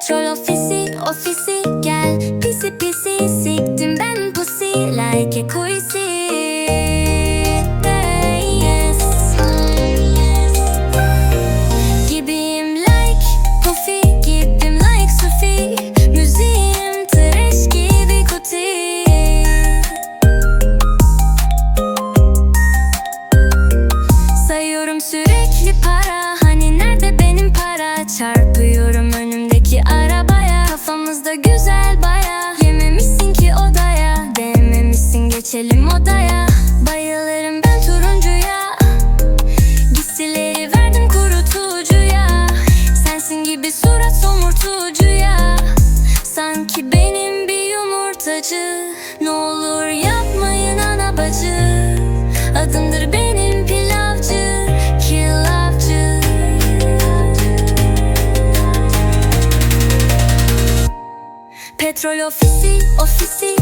Petrol ofisi ofisi gel. Pisi pisi siktim ben pussy like a quizzy Yes. Gibiyim like Puffy Gibim like Sufi. Müziğim trash gibi kuti. Sayıyorum sürekli para. Hani nerede benim para? Çarpıyorum Kafamızda güzel baya. Yememişsin ki odaya. Dememişsin geçelim odaya. Bayılırım ben turuncuya. Giysileri verdim kurutucuya. Sensin gibi surat somurtucuya. Sanki benim bir yumurtacı. Ne olur yapmayın ana bacı Adımdır Petrol ofisi ofisi